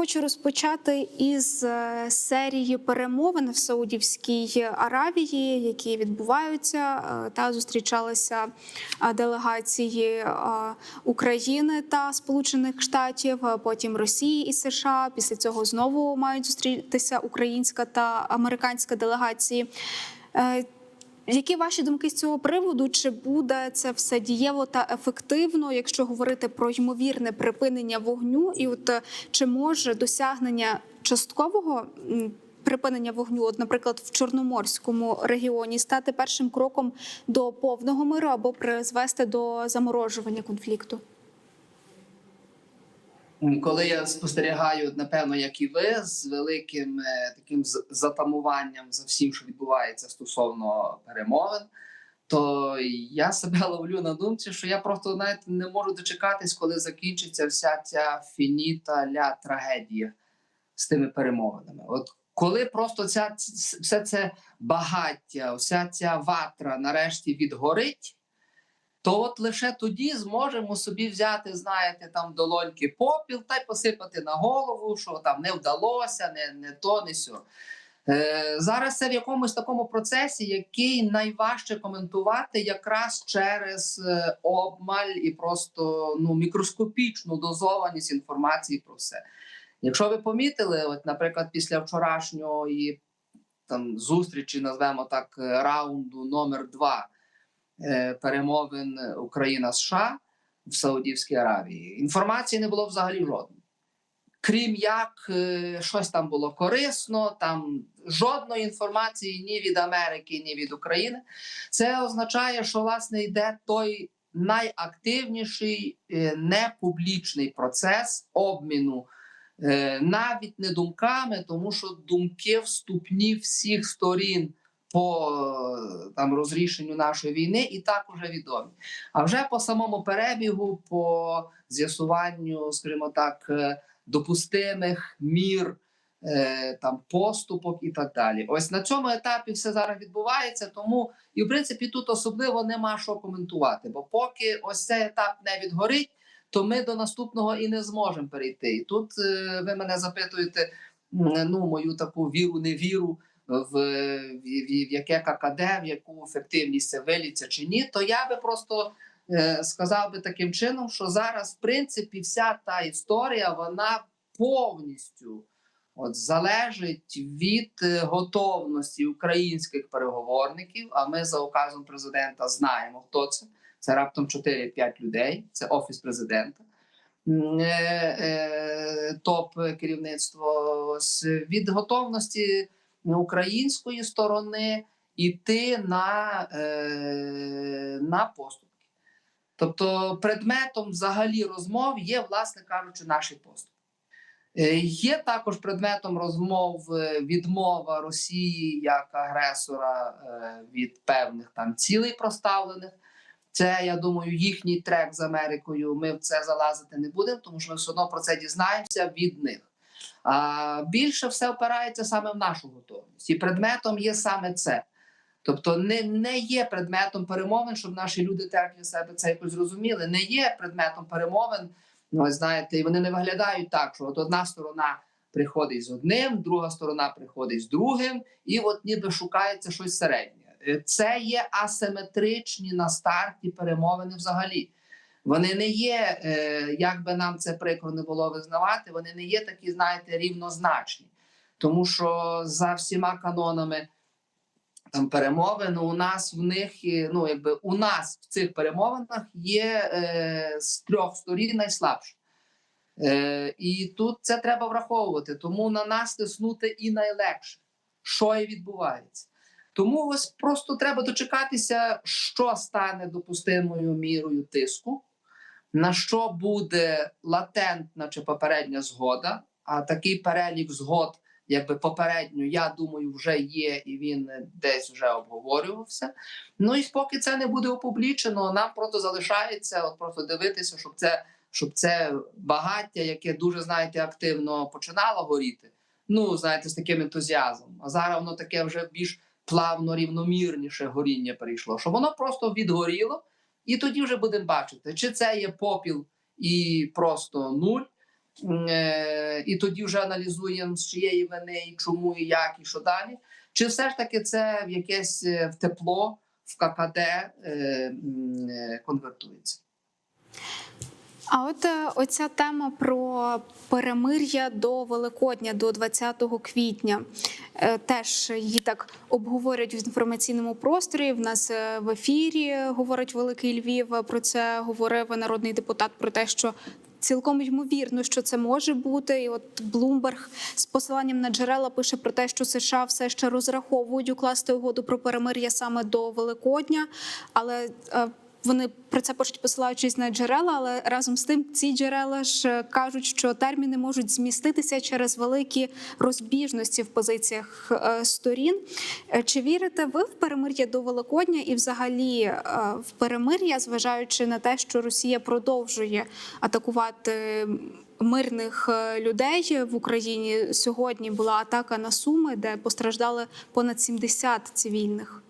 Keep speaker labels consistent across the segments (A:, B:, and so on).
A: Хочу розпочати із е, серії перемовин в Саудівській Аравії, які відбуваються. Е, Та зустрічалися е, делегації України та Сполучених Штатів, потім Росії і США. Після цього знову мають зустрітися українська та американська делегації. Які ваші думки з цього приводу? Чи буде це все дієво та ефективно, якщо говорити про ймовірне припинення вогню? І от е, чи може досягнення часткового припинення вогню, от, наприклад, в Чорноморському регіоні, стати першим кроком до повного миру або призвести до заморожування конфлікту?
B: Коли я спостерігаю, напевно, як і ви, з великим е, таким затамуванням за всім, що відбувається стосовно перемовин, то я себе ловлю на думці, що я просто навіть не можу дочекатись, коли закінчиться вся ця фініта ля трагедія з тими перемовинами. От коли просто ця все це багаття, вся ця ватра нарешті відгорить. То от лише тоді зможемо собі взяти, знаєте, там долоньки попіл та й посипати на голову, що там не вдалося, не, не то, не сьо. Е, зараз це в якомусь такому процесі, який найважче коментувати якраз через е, обмаль і просто ну, мікроскопічну дозованість інформації про все. Якщо ви помітили, от, наприклад, після вчорашньої там зустрічі, назвемо так, е, раунду номер два е, перемовин Україна США в Саудівській Аравії. Інформації не було взагалі жодної. Крім як е, щось там було корисно, там жодної інформації ні від Америки, ні від України. Це означає, що власне йде той найактивніший е, непублічний процес обміну. е, Навіть не думками, тому що думки вступні всіх сторін по е, там розрішенню нашої війни і так уже відомі. А вже по самому перебігу, по з'ясуванню, скажімо так, е, допустимих мір. е, Там поступок і так далі. Ось на цьому етапі все зараз відбувається. Тому і в принципі тут особливо нема що коментувати. Бо поки ось цей етап не відгорить, то ми до наступного і не зможемо перейти. І тут ви мене запитуєте ну мою таку віру, невіру в, в, в, яке ККД, в яку ефективність це виліться чи ні, то я би просто е, сказав би таким чином, що зараз, в принципі, вся та історія вона повністю от залежить від е, готовності українських переговорників. А ми за указом президента знаємо, хто це. Це раптом 4-5 людей. Це офіс президента. Е, е, Топ керівництво від готовності української сторони йти на, е, на поступки. Тобто, предметом взагалі розмов є, власне кажучи, наші поступки. Е, Є також предметом розмов е, відмова Росії як агресора е, від певних там цілей проставлених. Це, я думаю, їхній трек з Америкою. Ми в це залазити не будемо, тому що ми все одно про це дізнаємося від них. А більше все опирається саме в нашу готовність, і предметом є саме це. Тобто, не, не є предметом перемовин, щоб наші люди так для себе це якось зрозуміли. Не є предметом перемовин. Ну, знаєте, і вони не виглядають так, що от одна сторона приходить з одним, друга сторона приходить з другим, і от ніби шукається щось середнє. Е, Це є асиметричні на старті перемовини взагалі. Вони не є, е, як би нам це прикро не було визнавати, вони не є такі, знаєте, рівнозначні. Тому що за всіма канонами там перемовин у нас в них ну якби у нас в цих перемовинах є е, з трьох сторін найслабше. Е, і тут це треба враховувати. Тому на нас тиснути і найлегше, що і відбувається. Тому ось просто треба дочекатися, що стане допустимою мірою тиску, на що буде латентна чи попередня згода. А такий перелік згод, якби попередньо, я думаю, вже є, і він десь вже обговорювався. Ну і поки це не буде опублічено, нам просто залишається от просто дивитися, щоб це, щоб це багаття, яке дуже знаєте, активно починало горіти. Ну, знаєте, з таким ентузіазмом. А зараз воно таке вже більш плавно, рівномірніше горіння перейшло, щоб воно просто відгоріло, і тоді вже будемо бачити, чи це є попіл і просто нуль, е, і тоді вже аналізуємо з чиєї вини, і чому, і як, і що далі. Чи все ж таки це в якесь е, в тепло, в ККД е, конвертується?
A: А от е, оця тема про перемир'я до Великодня, до 20 квітня, е, теж її так обговорюють в інформаційному просторі. В нас е, в ефірі говорить Великий Львів. Про це говорив народний депутат про те, що. Цілком ймовірно, що це може бути, і от Блумберг з посиланням на джерела пише про те, що США все ще розраховують укласти угоду про перемир'я саме до Великодня, але вони про це пишуть, посилаючись на джерела, але разом з тим ці джерела ж е, кажуть, що терміни можуть зміститися через великі розбіжності в позиціях е, сторін. Е, Чи вірите ви в перемир'я до Великодня і, взагалі, в перемир'я, зважаючи на те, що Росія продовжує атакувати мирних людей в Україні? Сьогодні була атака на Суми, де постраждали понад 70 цивільних.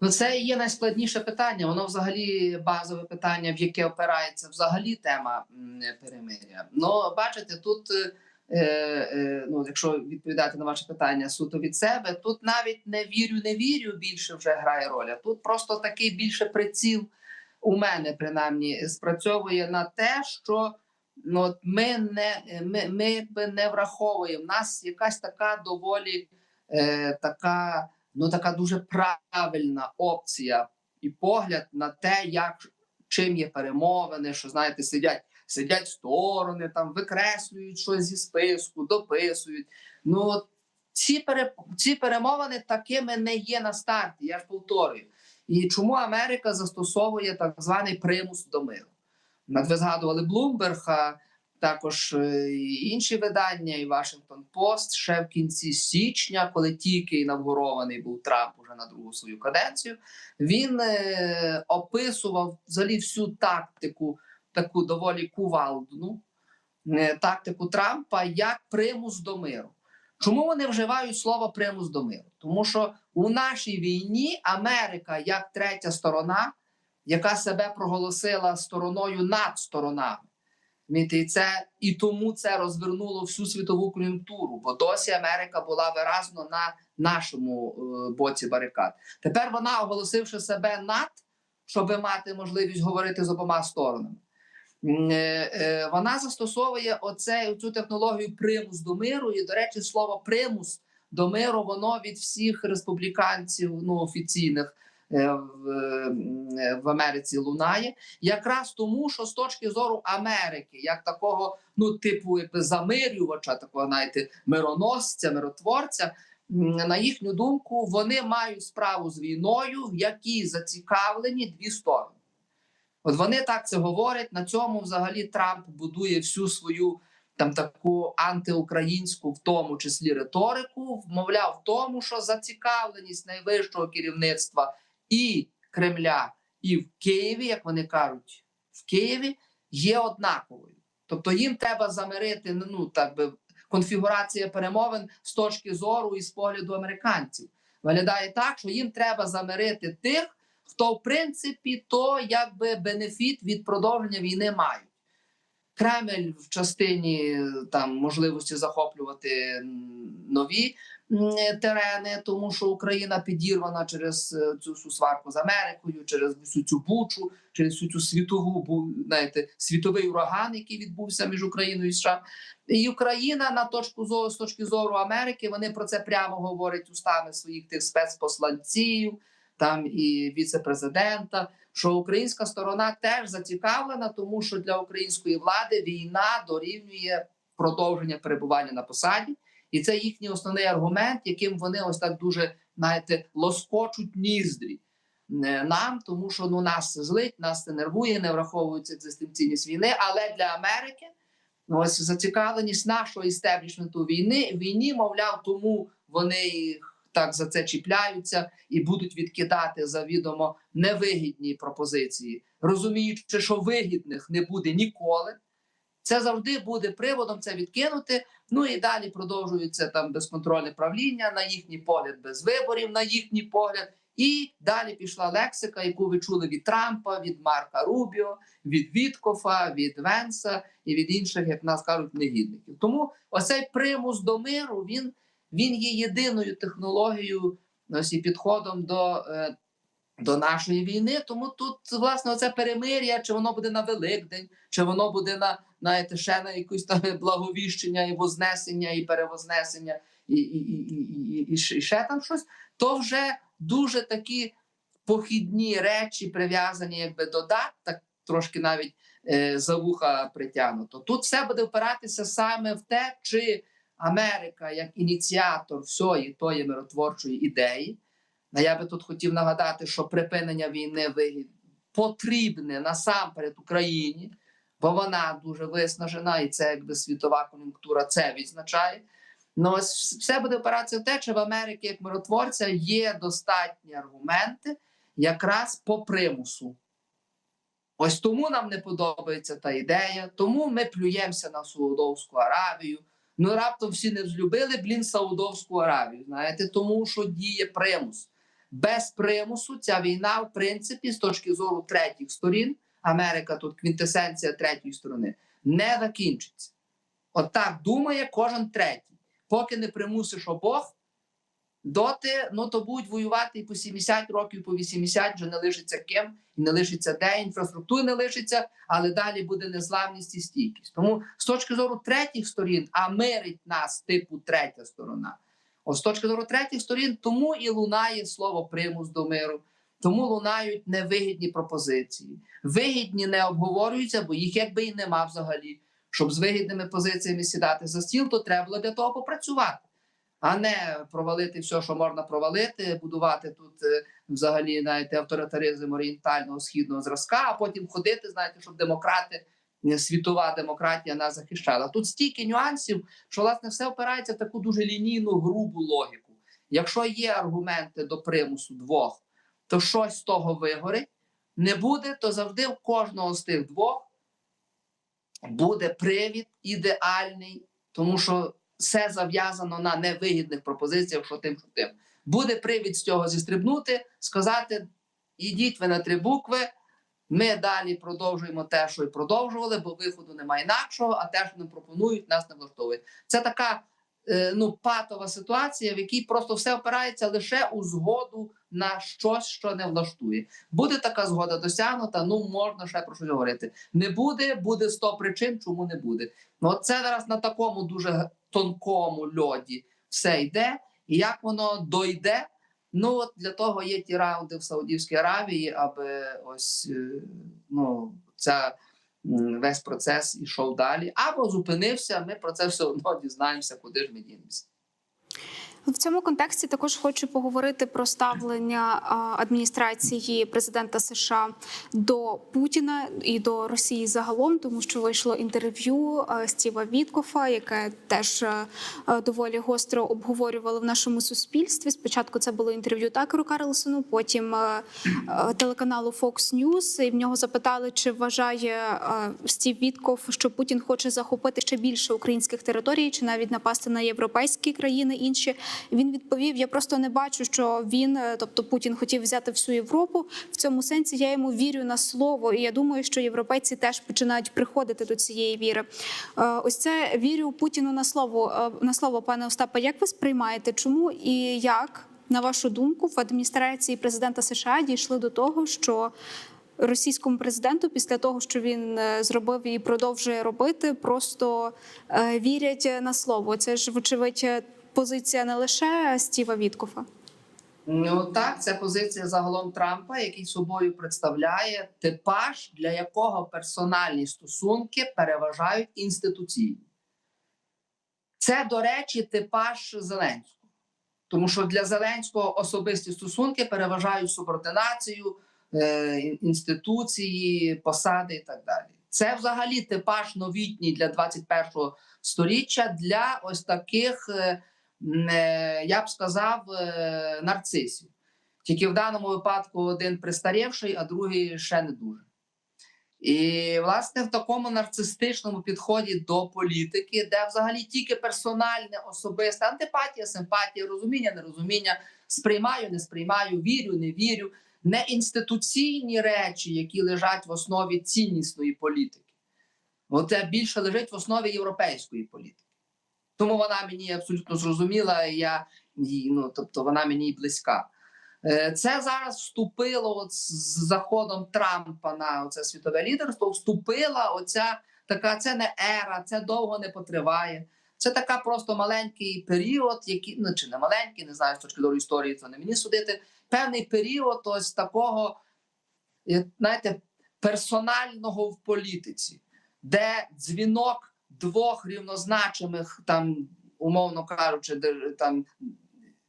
B: Ну, це є найскладніше питання. Воно взагалі базове питання, в яке опирається взагалі тема перемиря. Ну, бачите, тут, е, е, ну, якщо відповідати на ваше питання суто від себе, тут навіть не вірю, не вірю більше вже грає роль. Тут просто такий більше приціл у мене, принаймні, спрацьовує на те, що ну, ми не ми, ми не враховуємо. У нас якась така доволі е, така ну така дуже правильна опція і погляд на те, як чим є перемовини, що знаєте, сидять, сидять сторони, там викреслюють щось зі списку, дописують. Ну от ці пере, ці перемовини такими не є на старті. Я ж повторюю. І чому Америка застосовує так званий примус до миру? От Ви згадували Блумберга, також е, інші видання, і Вашингтон Пост ще в кінці січня, коли тільки інавгурований був Трамп уже на другу свою каденцію, він е, описував взагалі всю тактику, таку доволі кувалдну е, тактику Трампа як примус до миру. Чому вони вживають слово примус до миру? Тому що у нашій війні Америка як третя сторона, яка себе проголосила стороною над сторонами. І це і тому це розвернуло всю світову кон'юнктуру, бо досі Америка була виразно на нашому е, боці барикад. Тепер вона, оголосивши себе над, щоб мати можливість говорити з обома сторонами. е, е, Вона застосовує оце, цю технологію примус до миру. І, до речі, слово примус до миру воно від всіх республіканців ну, офіційних в, е, в Америці лунає якраз тому, що з точки зору Америки, як такого, ну типу, замирювача, такого знаєте, мироносця, миротворця, на їхню думку, вони мають справу з війною, в якій зацікавлені дві сторони. От вони так це говорять. На цьому взагалі Трамп будує всю свою там таку антиукраїнську, в тому числі риторику, мовляв, в тому, що зацікавленість найвищого керівництва і Кремля, і в Києві, як вони кажуть, в Києві є однаковою. Тобто їм треба замирити ну так би конфігурація перемовин з точки зору і з погляду американців. Виглядає так, що їм треба замирити тих, хто в принципі то якби бенефіт від продовження війни мають. Кремль в частині там можливості захоплювати нові терени, тому що Україна підірвана через е, цю всю сварку з Америкою, через всю цю бучу, через всю цю світову знаєте, світовий ураган, який відбувся між Україною і США. І Україна на точку зору з точки зору Америки. Вони про це прямо говорять устами своїх тих спецпосланців, там і віце-президента. Що українська сторона теж зацікавлена, тому що для української влади війна дорівнює продовження перебування на посаді, і це їхній основний аргумент, яким вони ось так дуже знаєте, лоскочуть ніздрі е, нам, тому що ну нас злить, нас це нервує, не враховується екзистенційність війни. Але для Америки ось зацікавленість нашого істеблішменту війни війні, мовляв, тому вони так за це чіпляються і будуть відкидати завідомо невигідні пропозиції, розуміючи, що вигідних не буде ніколи. Це завжди буде приводом це відкинути. Ну і далі продовжується там безконтрольне правління, на їхній погляд, без виборів, на їхній погляд, І далі пішла лексика, яку ви чули від Трампа, від Марка Рубіо, від Віткофа, від Венса і від інших, як нас кажуть, негідників. Тому оцей примус до миру він, він є єдиною технологією ось, і підходом до, е, до нашої війни. Тому тут, власне, оце перемир'я, чи воно буде на Великдень, чи воно буде на знаєте, ще на якусь там благовіщення і вознесення, і перевознесення, і, і, і, і, і, ще там щось, то вже дуже такі похідні речі прив'язані якби до дат, так трошки навіть е, за вуха притягнуто. Тут все буде впиратися саме в те, чи Америка як ініціатор всієї тої миротворчої ідеї. А я би тут хотів нагадати, що припинення війни вигід потрібне насамперед Україні, бо вона дуже виснажена, і це якби світова кон'юнктура це відзначає. Ну, ось все буде опиратися в те, чи в Америці як миротворця є достатні аргументи якраз по примусу. Ось тому нам не подобається та ідея, тому ми плюємося на Саудовську Аравію. Ну раптом всі не взлюбили, блін, Саудовську Аравію. Знаєте, тому що діє примус. Без примусу ця війна, в принципі, з точки зору третіх сторін, Америка тут квінтесенція третьої сторони, не закінчиться. От думає кожен третій. Поки не примусиш обох, доти ну, то будуть воювати і по 70 років, по 80 вже не лишиться ким, і не лишиться де, інфраструктури не лишиться, але далі буде незламність і стійкість. Тому з точки зору третіх сторін, а мирить нас типу третя сторона. Ось з точки зору третіх сторін, тому і лунає слово примус до миру, тому лунають невигідні пропозиції. Вигідні не обговорюються, бо їх якби і нема взагалі. Щоб з вигідними позиціями сідати за стіл, то треба було для того попрацювати, а не провалити все, що можна провалити, будувати тут е, взагалі знаєте, авторитаризм орієнтального східного зразка, а потім ходити, знаєте, щоб демократи, е, світова демократія нас захищала. Тут стільки нюансів, що власне все опирається в таку дуже лінійну грубу логіку. Якщо є аргументи до примусу двох, то щось з того вигорить. Не буде, то завжди в кожного з тих двох буде привід ідеальний, тому що все зав'язано на невигідних пропозиціях, що тим, що тим. Буде привід з цього зістрибнути, сказати: ідіть ви на три букви. Ми далі продовжуємо те, що і продовжували, бо виходу немає інакшого, а те, що нам пропонують, нас не влаштовує. Це така е, ну, патова ситуація, в якій просто все опирається лише у згоду на щось, що не влаштує. Буде така згода досягнута, ну можна ще про щось говорити. Не буде, буде 100 причин, чому не буде. Ну, це зараз на такому дуже тонкому льоді все йде. І як воно дойде? Ну от для того є ті раунди в Саудівській Аравії, аби ось е, ну ця весь процес ішов далі, або зупинився. Ми про це все одно дізнаємося, куди ж ми дінемося.
A: В цьому контексті також хочу поговорити про ставлення адміністрації президента США до Путіна і до Росії загалом, тому що вийшло інтерв'ю Стіва Віткофа, яке теж доволі гостро обговорювали в нашому суспільстві. Спочатку це було інтерв'ю Такеру Карлсону, потім телеканалу Fox News, і в нього запитали, чи вважає Стів Вітков, що Путін хоче захопити ще більше українських територій, чи навіть напасти на європейські країни інші. Він відповів: Я просто не бачу, що він, е, тобто Путін, хотів взяти всю Європу. В цьому сенсі я йому вірю на слово, і я думаю, що європейці теж починають приходити до цієї віри. Е, Ось це вірю Путіну на слово е, на слово, пане Остапе. Як ви сприймаєте? Чому і як, на вашу думку, в адміністрації президента США дійшли до того, що Російському президенту після того, що він зробив і продовжує робити, просто вірять на слово. Це ж вочевидь позиція не лише Стіва Віткофа.
B: Ну так, це позиція загалом Трампа, який собою представляє типаж, для якого персональні стосунки переважають інституційні. Це, до речі, типаж Зеленського. Тому що для Зеленського особисті стосунки переважають субординацію, е, інституції, посади і так далі. Це взагалі типаж новітній для 21-го сторіччя для ось таких, е, я б сказав, е, нарцисів. Тільки в даному випадку один пристарівший, а другий ще не дуже. І, власне, в такому нарцистичному підході до політики, де взагалі тільки персональне, особисте, антипатія, симпатія, розуміння, нерозуміння, сприймаю, не сприймаю, вірю, не вірю, не інституційні речі, які лежать в основі ціннісної політики. Оце більше лежить в основі європейської політики. Тому вона мені абсолютно зрозуміла, і я їй, ну тобто вона мені близька. Е, Це зараз вступило от з заходом Трампа на це світове лідерство. Вступила оця така, це не ера, це довго не потриває. Це така просто маленький період, який ну чи не маленький, не знаю з точки зору історії, це не мені судити. Певний період ось такого, знаєте, персонального в політиці, де дзвінок двох рівнозначимих, там, умовно кажучи, там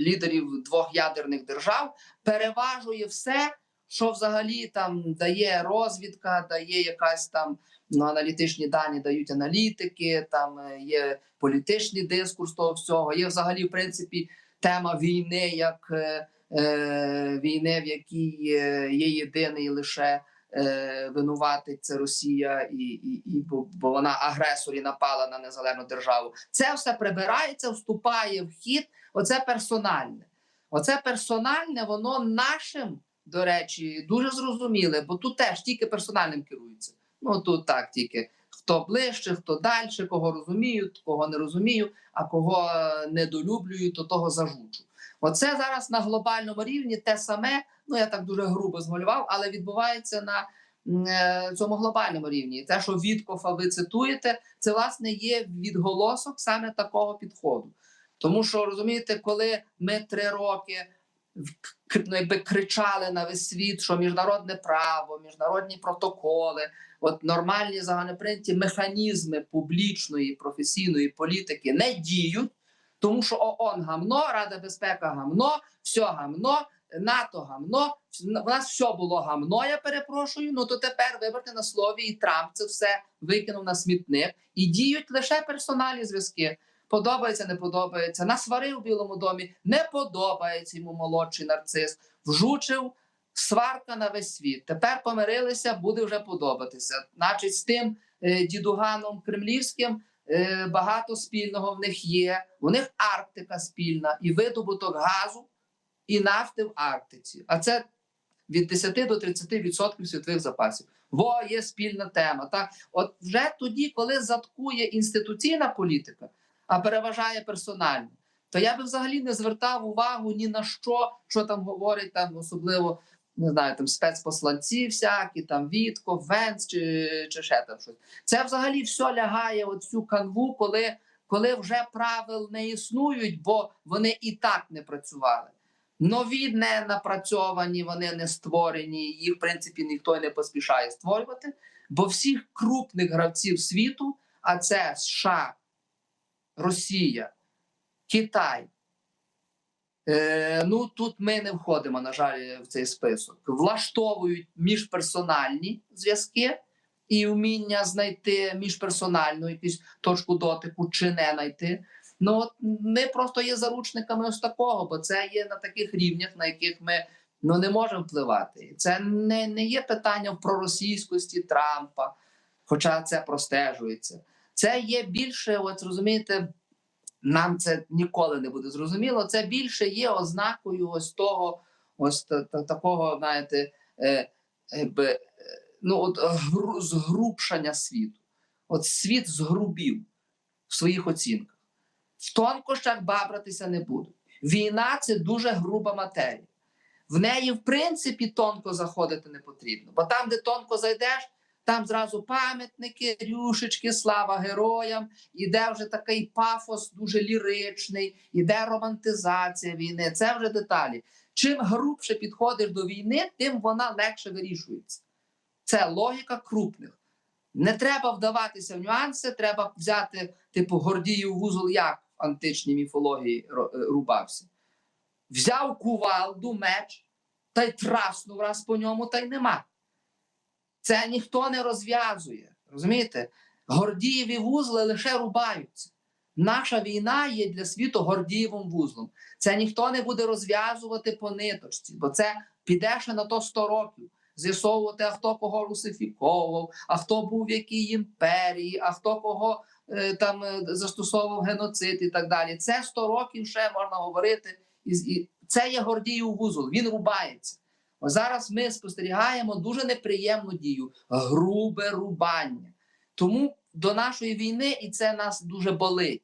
B: лідерів двох ядерних держав переважує все, що взагалі там дає розвідка, дає якась там ну, аналітичні дані, дають аналітики, там е, є політичний дискурс того всього. Є взагалі, в принципі, тема війни, як е, е, війни, в якій е, є єдиний лише. Е, Винуватить це Росія, і, і, і бо, вона агресор і напала на незалежну державу. Це все прибирається, вступає в хід. Оце персональне. Оце персональне, воно нашим, до речі, дуже зрозуміле, бо тут теж тільки персональним керується. Ну тут так тільки хто ближче, хто далі, кого розумію, кого не розумію, а кого е, недолюблюю, то того зажучу. Оце зараз на глобальному рівні те саме. Ну я так дуже грубо змалював, але відбувається на е, цьому глобальному рівні. Те, що Віткофа ви цитуєте, це власне є відголосок саме такого підходу. Тому що розумієте, коли ми три роки ну, якби кричали на весь світ, що міжнародне право, міжнародні протоколи, от нормальні загальноприйняті механізми публічної професійної політики не діють, тому що ООН гамно, Рада безпека гамно, все гамно, НАТО гамно. В нас все було гамно. Я перепрошую. Ну то тепер вибрати на слові, і Трамп це все викинув на смітник, і діють лише персональні зв'язки. Подобається, не подобається. Насварив в Білому домі, не подобається йому молодший нарцис. Вжучив сварка на весь світ. Тепер помирилися, буде вже подобатися. Значить, з тим е, дідуганом кремлівським е, багато спільного в них є. У них Арктика спільна і видобуток газу і нафти в Арктиці. А це від 10 до 30% світових запасів. Во є спільна тема. Так, от вже тоді, коли заткує інституційна політика, а переважає персональна, то я би взагалі не звертав увагу ні на що, що там говорить там, особливо не знаю, там спецпосланці, всякі там Вітко, Венц чи, чи ще там щось. Це взагалі все лягає от цю канву, коли, коли вже правил не існують, бо вони і так не працювали. Нові не напрацьовані, вони не створені. Їх, в принципі, ніхто не поспішає створювати. Бо всіх крупних гравців світу, а це США, Росія, Китай. Е, ну тут ми не входимо, на жаль, в цей список. Влаштовують міжперсональні зв'язки і вміння знайти міжперсональну якусь точку дотику чи не знайти. Ну от ми просто є заручниками ось такого, бо це є на таких рівнях, на яких ми ну не можемо впливати. Це не, не є питання в проросійськості Трампа, хоча це простежується. Це є більше, от розумієте, нам це ніколи не буде зрозуміло. Це більше є ознакою ось того, ось та, та- такого, знаєте, е, якби, е, ну от гру, згрубшання світу. От світ згрубів в своїх оцінках. В тонкощах бабратися не будуть. Війна це дуже груба матерія. В неї, в принципі, тонко заходити не потрібно. Бо там, де тонко зайдеш, там зразу пам'ятники, рюшечки, слава героям, іде вже такий пафос дуже ліричний, іде романтизація війни. Це вже деталі. Чим грубше підходиш до війни, тим вона легше вирішується. Це логіка крупних. Не треба вдаватися в нюанси, треба взяти, типу, Гордіїв вузол, як античній міфології е, рубався. Взяв кувалду, меч, та й траснув раз по ньому, та й нема. Це ніхто не розв'язує. Розумієте? Гордієві вузли лише рубаються. Наша війна є для світу Гордієвим вузлом. Це ніхто не буде розв'язувати по ниточці, бо це піде ще на то 100 років. з'ясовувати, а хто кого русифіковував, а хто був в якій імперії, а хто кого там е, застосовував геноцид і так далі. Це 100 років ще можна говорити. І це є Гордіїв вузол. Він рубається. Ось зараз ми спостерігаємо дуже неприємну дію грубе рубання. Тому до нашої війни, і це нас дуже болить.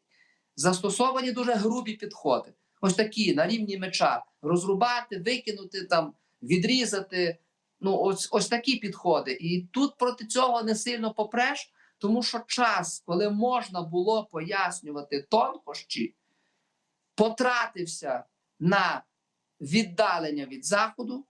B: Застосовані дуже грубі підходи. Ось такі на рівні меча розрубати, викинути там, відрізати. Ну, ось, ось такі підходи. І тут проти цього не сильно попреш, тому що час, коли можна було пояснювати тонкощі, потратився на віддалення від заходу,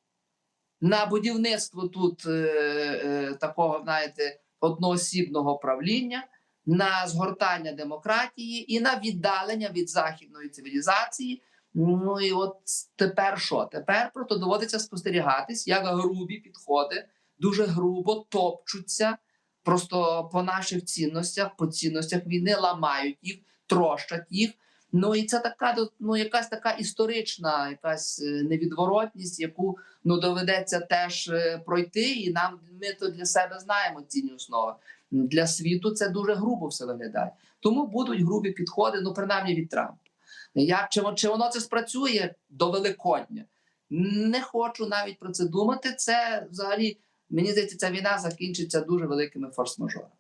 B: на будівництво тут е, е, такого, знаєте, одноосібного правління, на згортання демократії і на віддалення від західної цивілізації. Ну і от тепер що? Тепер просто доводиться спостерігатись, як грубі підходи дуже грубо топчуться просто по наших цінностях, по цінностях війни, ламають їх, трощать їх. Ну і це така ну, якась така історична, якась е, невідворотність, яку ну доведеться теж е, пройти, і нам ми то для себе знаємо цінні основи. Для світу це дуже грубо все виглядає. Тому будуть грубі підходи, ну принаймні від Трампа. Як чи, чи воно це спрацює до Великодня? Не хочу навіть про це думати. Це взагалі мені здається, ця війна закінчиться дуже великими форс-мажорами.